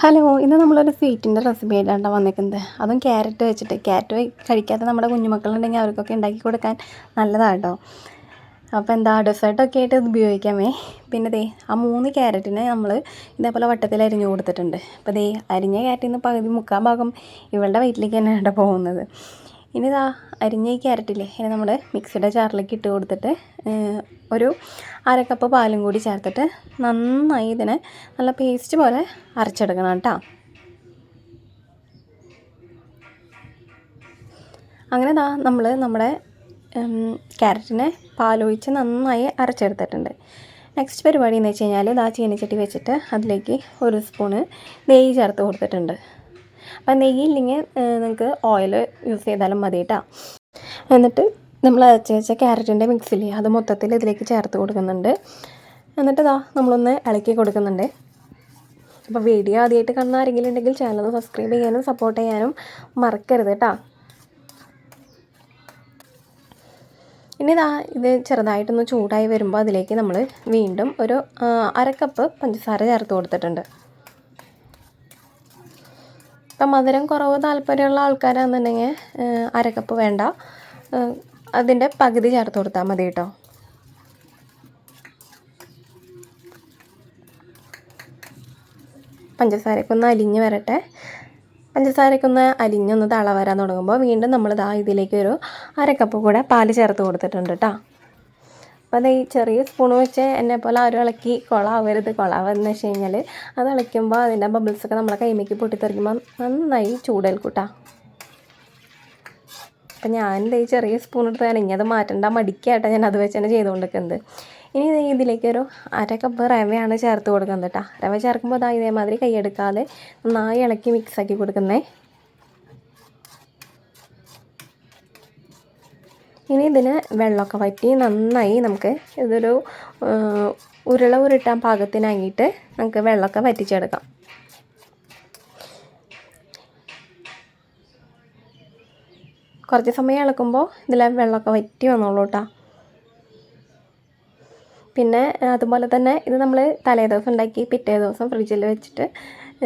Hello ഇന്ന് നമ്മളൊരു സ്വീറ്റിന്റെ recipe ആയിട്ടാണ് വന്നിരിക്കുന്നത്. അതും ക്യാരറ്റ് വെച്ചിട്ട്. ക്യാരറ്റ് കഴിക്കാത്ത നമ്മുടെ കുഞ്ഞുമക്കളുണ്ടെങ്കിൽ അവർക്കൊക്കെ ഉണ്ടാക്കി കൊടുക്കാൻ നല്ലതാട്ടോ അപ്പോൾ എന്താ ഡെസേർട്ടൊക്കെ ആയിട്ട് ഇത് ഉപയോഗിക്കാമേ. പിന്നെ ദേ ആ മൂന്ന് ക്യാരറ്റിനെ നമ്മൾ ഇതേപോലെ വട്ടത്തിൽ അരിഞ്ഞു കൊടുത്തിട്ടുണ്ട്. അപ്പോൾ ദേ അരിഞ്ഞ ക്യാരറ്റിൽ നിന്ന് പകുതി മുക്കാൽ ഭാഗം ഇവളുടെ വയറ്റിലേക്ക് തന്നെയാണ് പോകുന്നത്. ഇനി ഇതാ അരിഞ്ഞ ഈ ക്യാരറ്റില്ലേ ഇനി നമ്മൾ മിക്സിയുടെ ജാറിലേക്ക് ഇട്ട് കൊടുത്തിട്ട് ഒരു അര കപ്പ് പാലും കൂടി ചേർത്തിട്ട് നന്നായി ഇതിനെ നല്ല പേസ്റ്റ് പോലെ അരച്ചെടുക്കണം കേട്ടോ. അങ്ങനെ ദാ നമ്മൾ നമ്മുടെ ക്യാരറ്റിനെ പാലൊഴിച്ച് നന്നായി അരച്ചെടുത്തിട്ടുണ്ട്. നെക്സ്റ്റ് പരിപാടി എന്ന് വെച്ച് കഴിഞ്ഞാൽ ദാ ചീനച്ചട്ടി വെച്ചിട്ട് അതിലേക്ക് ഒരു സ്പൂണ് നെയ്യ് ചേർത്ത് കൊടുത്തിട്ടുണ്ട്. അപ്പം നെയ്യില്ലെങ്കിൽ നിങ്ങൾക്ക് ഓയിൽ യൂസ് ചെയ്താലും മതി കേട്ടോ എന്നിട്ട് നമ്മൾ അരച്ച് വെച്ച ക്യാരറ്റിന്റെ മിക്സിലേ അത് മൊത്തത്തിൽ ഇതിലേക്ക് ചേർത്ത് കൊടുക്കുന്നുണ്ട്. എന്നിട്ട് ഇതാ നമ്മളൊന്ന് ഇളക്കി കൊടുക്കുന്നുണ്ട്. അപ്പോൾ വീഡിയോ ആദ്യമായിട്ട് കാണുന്ന ആരെങ്കിലും ഉണ്ടെങ്കിൽ ചാനൽ സബ്സ്ക്രൈബ് ചെയ്യാനും സപ്പോർട്ട് ചെയ്യാനും മറക്കരുത് കേട്ടോ ഇനി ഇതാ ഇത് ചെറുതായിട്ടൊന്ന് ചൂടായി വരുമ്പോൾ അതിലേക്ക് നമ്മൾ വീണ്ടും ഒരു അര കപ്പ് പഞ്ചസാര ചേർത്ത് കൊടുത്തിട്ടുണ്ട്. ഇപ്പം മധുരം കുറവ് താല്പര്യമുള്ള ആൾക്കാരാണെന്നുണ്ടെങ്കിൽ അരക്കപ്പ് കപ്പ് വേണ്ട അതിന്റെ പകുതി ചേർത്ത് കൊടുത്താൽ മതി കേട്ടോ. പഞ്ചസാരക്കൊന്ന് അലിഞ്ഞ് വരട്ടെ. പഞ്ചസാരക്കൊന്ന് അലിഞ്ഞൊന്ന് തള വരാൻ തുടങ്ങുമ്പോൾ വീണ്ടും നമ്മൾ ദാ ഇതിലേക്ക് ഒരു അര കപ്പ് കൂടെ പാൽ ചേർത്ത് കൊടുത്തിട്ടുണ്ട് കേട്ടോ. അപ്പോൾ അത് ഈ ചെറിയ സ്പൂൺ വെച്ച് എന്നെ പോലെ ആരും ഇളക്കി കൊളാവരുത്. കൊളാവെന്ന് വെച്ച് കഴിഞ്ഞാൽ അത് ഇളയ്ക്കുമ്പോൾ അതിന്റെ ബബിൾസൊക്കെ നമ്മളെ കൈമേക്ക് പൊട്ടിത്തെറിക്കുമ്പോൾ നന്നായി ചൂടേൽക്കൂട്ടാ. അപ്പം ഞാൻ ഈ ചെറിയ സ്പൂൺ എടുത്ത് ഇനി അത് മാറ്റണ്ട. മടിക്കായിട്ട് ഞാൻ അത് വെച്ച് തന്നെ ചെയ്തുകൊണ്ടിരിക്കുന്നത് ഇനി ഇതിലേക്ക് ഒരു അര കപ്പ് റവയാണ് ചേർത്ത് കൊടുക്കുന്നത് കേട്ടോ റവ ചേർക്കുമ്പോൾ അതാ ഇതേമാതിരി കൈയെടുക്കാതെ നന്നായി ഇളക്കി മിക്സ് ആക്കി ഇനി ഇതിന് വെള്ളമൊക്കെ വറ്റി നന്നായി നമുക്ക് ഇതൊരു ഉരുള ഉരുട്ടാൻ പാകത്തിനായിട്ട് നമുക്ക് വെള്ളമൊക്കെ വറ്റിച്ചെടുക്കാം. കുറച്ച് സമയം ഇളക്കുമ്പോൾ ഇതിലെ വെള്ളമൊക്കെ വറ്റി വന്നോളൂ കേട്ടോ. പിന്നെ അതുപോലെ തന്നെ ഇത് നമ്മൾ തലേ ദിവസം ഉണ്ടാക്കി പിറ്റേ ദിവസം ഫ്രിഡ്ജിൽ വെച്ചിട്ട്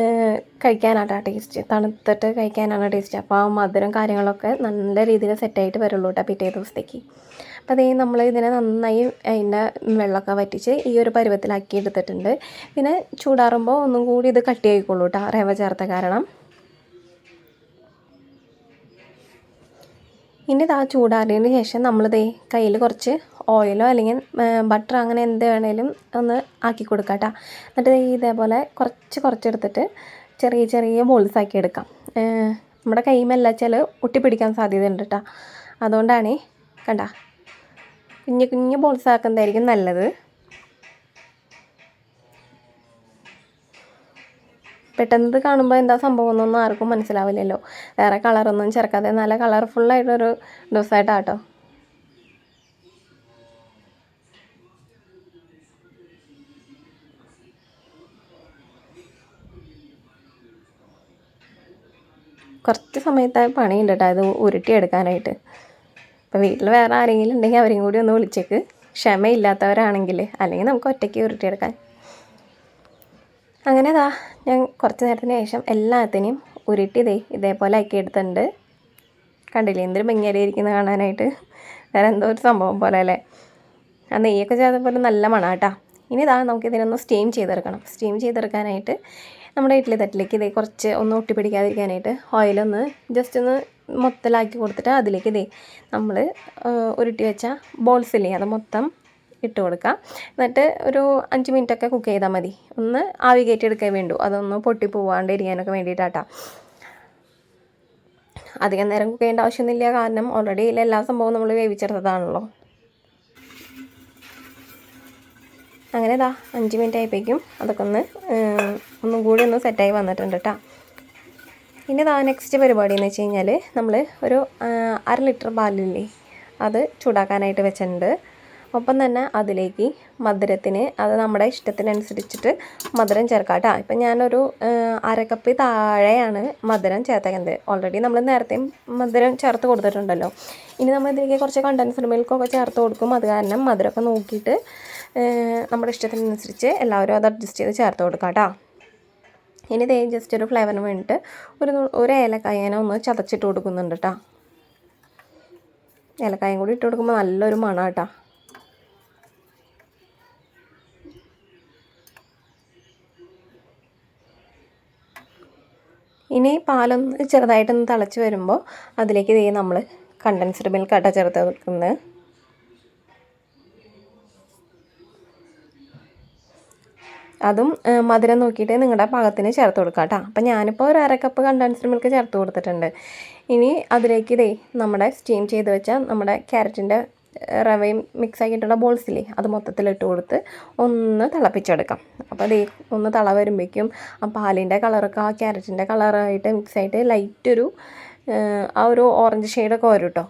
ഏഹ്, കഴിക്കാനാട്ടോ ടേസ്റ്റ്. തണുത്തിട്ട് കഴിക്കാനാണ് ടേസ്റ്റ്. അപ്പോൾ ആ മധുരം കാര്യങ്ങളൊക്കെ നല്ല രീതിയിൽ സെറ്റായിട്ട് വരുള്ളൂ കേട്ടോ പിറ്റേ ദിവസത്തേക്ക്. അപ്പോൾ അതേ നമ്മൾ ഇതിനെ നന്നായി അതിന്റെ വെള്ളമൊക്കെ വറ്റിച്ച് ഈ ഒരു പരുവത്തിലാക്കി എടുത്തിട്ടുണ്ട്. പിന്നെ ചൂടാറുമ്പോൾ ഒന്നും കൂടി ഇത് കട്ടിയായിക്കോളൂ കേട്ടോ റവ ചേർത്ത കാരണം. ഇനി ഇതാ ചൂടാറിയതിന് ശേഷം നമ്മളിതേ കയ്യിൽ കുറച്ച് ഓയിലോ അല്ലെങ്കിൽ ബട്ടർ അങ്ങനെ എന്ത് വേണേലും ഒന്ന് ആക്കി കൊടുക്കാം കേട്ടോ എന്നിട്ട് ഇതേപോലെ കുറച്ച് കുറച്ചെടുത്തിട്ട് ചെറിയ ചെറിയ ബോൾസ് ആക്കി എടുക്കാം. നമ്മുടെ കൈമല്ല ചില ഒട്ടിപ്പിടിക്കാൻ സാധ്യതയുണ്ട് കേട്ടോ അതുകൊണ്ടാണ് കണ്ട കുഞ്ഞു കുഞ്ഞു ബോൾസ് ആക്കുന്നതായിരിക്കും നല്ലത്. പെട്ടെന്ന് കാണുമ്പോൾ എന്താ സംഭവം എന്നൊന്നും ആർക്കും മനസ്സിലാവില്ലല്ലോ. വേറെ കളറൊന്നും ചേർക്കാതെ നല്ല കളർഫുള്ളായിട്ടൊരു ഡ്രസ്സായിട്ടാട്ടോ കുറച്ച് സമയത്തായ പണിയുണ്ട് കേട്ടോ ഉരുട്ടി ഉരുട്ടിയെടുക്കാനായിട്ട്. അപ്പോൾ വീട്ടിൽ വേറെ ആരെങ്കിലും ഉണ്ടെങ്കിൽ അവരെയും കൂടി ഒന്ന് വിളിച്ചേക്ക്. ക്ഷമയില്ലാത്തവരാണെങ്കിൽ അല്ലെങ്കിൽ നമുക്ക് ഒറ്റയ്ക്ക് ഉരുട്ടിയെടുക്കാൻ. അങ്ങനെ ദാ ഞാൻ കുറച്ച് നേരത്തിന് ശേഷം എല്ലാത്തിനെയും ഉരുട്ടി ദേ ഇതേപോലെ ആക്കി എടുത്തിട്ടുണ്ട് കണ്ടില്ലേ? എന്തൊരു ഭംഗിയായിരിക്കുന്നത് കാണാനായിട്ട്. വേറെ എന്തോ ഒരു സംഭവം പോലെ അല്ലേ? ആ നെയ്യൊക്കെ ചേർത്തപ്പോൾ നല്ല മണാട്ടാ. ഇനി ഇതാ നമുക്ക് ഇതിനൊന്ന് സ്റ്റീം ചെയ്തെടുക്കണം. സ്റ്റീം ചെയ്തെടുക്കാനായിട്ട് നമ്മുടെ ഇഡ്ഡലി തട്ടിലേക്ക് ഇതേ കുറച്ച് ഒന്ന് ഒട്ടിപ്പിടിക്കാതിരിക്കാനായിട്ട് ഓയിലൊന്ന് ജസ്റ്റ് ഒന്ന് മൊത്തലാക്കി കൊടുത്തിട്ട് അതിലേക്ക് ഇതേ നമ്മൾ ഉരുട്ടി വെച്ച ബോൾസ് ഇല്ലേ അത് മൊത്തം ഇട്ട് കൊടുക്കുക എന്നിട്ട് ഒരു അഞ്ച് മിനിറ്റൊക്കെ കുക്ക് ചെയ്താൽ മതി. ഒന്ന് ആവി കയറ്റി എടുക്കാൻ വേണ്ടു. അതൊന്ന് പൊട്ടി പോവാണ്ടിരിക്കാനൊക്കെ വേണ്ടിയിട്ടാട്ടാ. അധികം നേരം കുക്ക് ചെയ്യേണ്ട ആവശ്യമൊന്നുമില്ല. കാരണം ഓൾറെഡി ഇതിൽ എല്ലാ സംഭവവും നമ്മൾ വേവിച്ചെടുത്തതാണല്ലോ. അങ്ങനെ ഇതാ അഞ്ച് മിനിറ്റ് ആയപ്പോഴേക്കും അതൊക്കെ ഒന്ന് ഒന്നും കൂടി ഒന്ന് സെറ്റായി വന്നിട്ടുണ്ട് കേട്ടോ ഇനി ഇതാ നെക്സ്റ്റ് പരിപാടി എന്ന് വെച്ച് കഴിഞ്ഞാൽ നമ്മൾ ഒരു അര ലിറ്റർ പാലില്ലേ അത് ചൂടാക്കാനായിട്ട് വെച്ചിട്ടുണ്ട്. ഒപ്പം തന്നെ അതിലേക്ക് മധുരത്തിന് അത് നമ്മുടെ ഇഷ്ടത്തിനനുസരിച്ചിട്ട് മധുരം ചേർക്കാം കേട്ടോ ഇപ്പം ഞാനൊരു അരക്കപ്പ് അര കപ്പ് താഴെയാണ് മധുരം ചേർത്തേക്കുന്നത്. ഓൾറെഡി നമ്മൾ നേരത്തെയും മധുരം ചേർത്ത് കൊടുത്തിട്ടുണ്ടല്ലോ. ഇനി നമ്മൾ ഇതിലേക്ക് കുറച്ച് കണ്ടൻസ്ഡ് മിൽക്കൊക്കെ ചേർത്ത് കൊടുക്കും. അത് കാരണം മധുരമൊക്കെ നോക്കിയിട്ട് നമ്മുടെ ഇഷ്ടത്തിനനുസരിച്ച് എല്ലാവരും അത് അഡ്ജസ്റ്റ് ചെയ്ത് ചേർത്ത് കൊടുക്കാം കേട്ടോ ഇനി ദേ ജസ്റ്റ് ഒരു ഫ്ലേവറിന് വേണ്ടിയിട്ട് ഒരു ഒരു ഏലക്കായനെ ഒന്ന് ചതച്ചിട്ട് കൊടുക്കുന്നുണ്ട് കേട്ടോ ഏലക്കായും കൂടി ഇട്ട് കൊടുക്കുമ്പോൾ നല്ലൊരു മണം കേട്ടോ ഇനി പാലൊന്ന് ചെറുതായിട്ടൊന്ന് തിളച്ച് വരുമ്പോൾ അതിലേക്ക് ഇതേ നമ്മൾ കണ്ടൻസ്ഡ് മിൽക്ക് ആട്ടോ ചേർത്ത് വെക്കുന്നത്. അതും മധുരം നോക്കിയിട്ട് നിങ്ങളുടെ പാകത്തിന് ചേർത്ത് കൊടുക്കുക കേട്ടോ അപ്പം ഞാനിപ്പോൾ ഒരു അര കപ്പ് കണ്ടൻസ്ഡ് മിൽക്ക് ചേർത്ത് കൊടുത്തിട്ടുണ്ട്. ഇനി അതിലേക്ക് ഇതേ നമ്മുടെ സ്റ്റീം ചെയ്ത് വെച്ച നമ്മുടെ ക്യാരറ്റിന്റെ റവയും മിക്സ് ആക്കിയിട്ടുള്ള ബോൾസില്ലേ അത് മൊത്തത്തിൽ ഇട്ട് കൊടുത്ത് ഒന്ന് തിളപ്പിച്ചെടുക്കാം. അപ്പോൾ അതേ ഒന്ന് തിള വരുമ്പോഴേക്കും ആ പാലിന്റെ കളറൊക്കെ ആ ക്യാരറ്റിന്റെ കളറായിട്ട് മിക്സ് ആയിട്ട് ലൈറ്റ് ഒരു ആ ഒരു ഓറഞ്ച് ഷെയ്ഡൊക്കെ വരും കേട്ടോ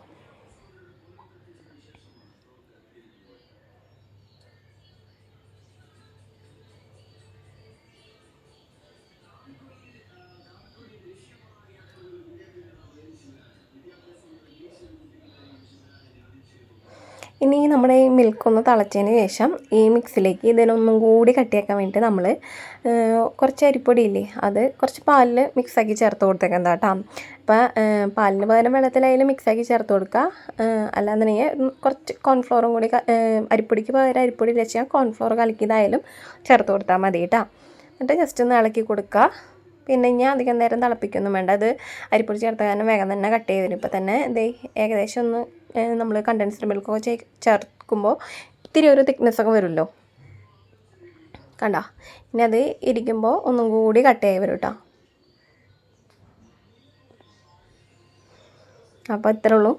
ഇനി നമ്മുടെ ഈ മിൽക്ക് ഒന്ന് തിളച്ചതിന് ശേഷം ഈ മിക്സിലേക്ക് ഇതിനൊന്നും കൂടി കട്ടിയാക്കാൻ വേണ്ടി നമ്മൾ കുറച്ച് അരിപ്പൊടി ഇല്ലേ അത് കുറച്ച് പാലിൽ മിക്സാക്കി ചേർത്ത് കൊടുത്തേക്കാം കേട്ടോ അപ്പോൾ പാലിന് പകരം വെള്ളത്തിലായാലും മിക്സാക്കി ചേർത്ത് കൊടുക്കുക അല്ലാന്നുണ്ടെങ്കിൽ കുറച്ച് കോൺഫ്ലോറും കൂടി അരിപ്പൊടിക്ക് പകരം അരിപ്പൊടി വെച്ചാൽ കോൺഫ്ലോർ കലക്കിയതായാലും ചേർത്ത് കൊടുത്താൽ മതി കേട്ടോ എന്നിട്ട് ജസ്റ്റ് ഒന്ന് ഇളക്കി കൊടുക്കുക പിന്നെ ഞാൻ അധികം നേരം തിളപ്പിക്കൊന്നും വേണ്ട. അത് അരിപ്പൊടി ചേർത്ത കാരണം വേഗം തന്നെ കട്ട് ചെയ്ത് വരും. തന്നെ ദേ ഏകദേശം ഒന്ന് നമ്മൾ കണ്ടൻസ്ഡ് മിൽക്കൊക്കെ ചേർക്കുമ്പോൾ ഇത്തിരി ഒരു തിക്നെസ്സൊക്കെ വരുമല്ലോ കണ്ട? ഇനി അത് ഇരിക്കുമ്പോൾ ഒന്നും കൂടി കട്ട് ചെയ്ത് വരും കേട്ടോ അപ്പോൾ ഇത്രേ ഉള്ളൂ.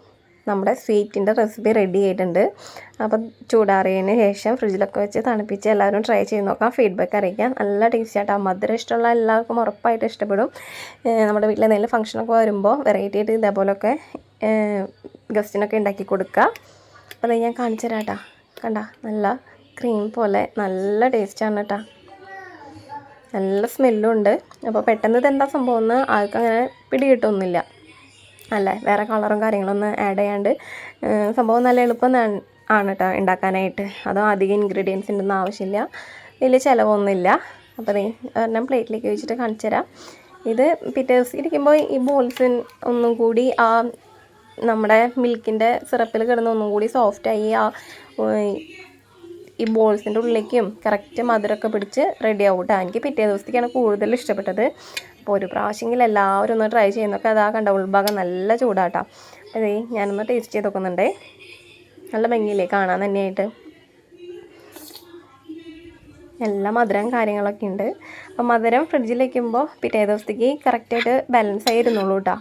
നമ്മുടെ സ്വീറ്റിന്റെ റെസിപ്പി റെഡി ആയിട്ടുണ്ട്. അപ്പം ചൂടാറിയതിന് ശേഷം ഫ്രിഡ്ജിലൊക്കെ വെച്ച് തണുപ്പിച്ച് എല്ലാവരും ട്രൈ ചെയ്ത് നോക്കാം. ഫീഡ്ബാക്ക് അറിയിക്കാം. നല്ല ടേസ്റ്റ് ആട്ടോ മധുരം ഇഷ്ടമുള്ള എല്ലാവർക്കും ഉറപ്പായിട്ട് ഇഷ്ടപ്പെടും. നമ്മുടെ വീട്ടിൽ എന്തെങ്കിലും ഫംഗ്ഷനൊക്കെ വരുമ്പോൾ വെറൈറ്റി ആയിട്ട് ഇതേപോലൊക്കെ ഗസ്റ്റിനൊക്കെ ഉണ്ടാക്കി കൊടുക്കുക അപ്പോൾ അത് ഞാൻ കാണിച്ചു തരാം കേട്ടോ കണ്ട? നല്ല ക്രീം പോലെ നല്ല ടേസ്റ്റാണ് കേട്ടോ നല്ല സ്മെല്ലും ഉണ്ട്. അപ്പോൾ പെട്ടെന്ന് ഇതെന്താ സംഭവം എന്ന് ആൾക്കങ്ങനെ പിടി കിട്ടുമൊന്നുമില്ല അല്ലേ? വേറെ കളറും കാര്യങ്ങളൊന്നും ആഡ് ചെയ്യാണ്ട് സംഭവം നല്ല എളുപ്പം ആണ് കേട്ടോ ഉണ്ടാക്കാനായിട്ട് അതും അധികം ഇൻഗ്രീഡിയൻസിന്റെ ഒന്നും ആവശ്യമില്ല. വലിയ ചിലവൊന്നുമില്ല. അപ്പോൾ അതേ ഒരെണ്ണം പ്ലേറ്റിലേക്ക് വെച്ചിട്ട് കാണിച്ചു തരാം. ഇത് പിറ്റേ ദിവസം ഇരിക്കുമ്പോൾ ഈ ബോൾസ് ഒന്നും കൂടി ആ നമ്മുടെ മിൽക്കിന്റെ സിറപ്പിൽ കിടന്ന് ഒന്നും കൂടി സോഫ്റ്റായി ആ ഈ ബോൾസിന്റെ ഉള്ളിലേക്കും കറക്റ്റ് മധുരമൊക്കെ പിടിച്ച് റെഡി ആവും കേട്ടോ എനിക്ക് പിറ്റേ ദിവസത്തേക്കാണ് കൂടുതൽ ഇഷ്ടപ്പെട്ടത്. അപ്പോൾ ഒരു പ്രാവശ്യമെങ്കിലും എല്ലാവരും ഒന്ന് ട്രൈ ചെയ്യുന്നൊക്കെ അതാ കണ്ട ഉൾഭാഗം നല്ല ചൂടാട്ടോ. അതേ ഞാനൊന്ന് ടേസ്റ്റ് ചെയ്ത് നോക്കുന്നുണ്ടേ. നല്ല ഭംഗിയില്ലേ കാണാൻ തന്നെയായിട്ട്. എല്ലാ മധുരം കാര്യങ്ങളൊക്കെ ഉണ്ട്. അപ്പോൾ മധുരം ഫ്രിഡ്ജിൽ വയ്ക്കുമ്പോൾ പിറ്റേ ദിവസത്തേക്ക് കറക്റ്റായിട്ട് ബാലൻസ് ആയി ഇരുന്നുള്ളൂ കേട്ടോ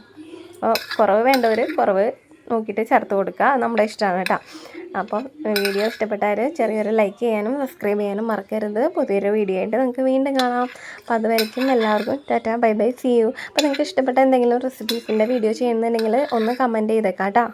അപ്പോൾ കുറവ് വേണ്ടവർ കുറവ് നോക്കിയിട്ട് ചേർത്ത് കൊടുക്കുക നമ്മുടെ ഇഷ്ടമാണ് കേട്ടോ. അപ്പം വീഡിയോ ഇഷ്ടപ്പെട്ടാൽ ചെറിയൊരു ലൈക്ക് ചെയ്യാനും സബ്സ്ക്രൈബ് ചെയ്യാനും മറക്കരുത്. പുതിയൊരു വീഡിയോ ആയിട്ട് നമുക്ക് വീണ്ടും കാണാം. അപ്പോൾ അതുവരയ്ക്കും എല്ലാവർക്കും tata bye bye see you അപ്പോൾ നിങ്ങൾക്ക് ഇഷ്ടപ്പെട്ട എന്തെങ്കിലും റെസിപ്പീസിന്റെ വീഡിയോ ചെയ്യുന്നുണ്ടെങ്കിൽ ഒന്ന് കമന്റ് ചെയ്തേക്കാം കേട്ടോ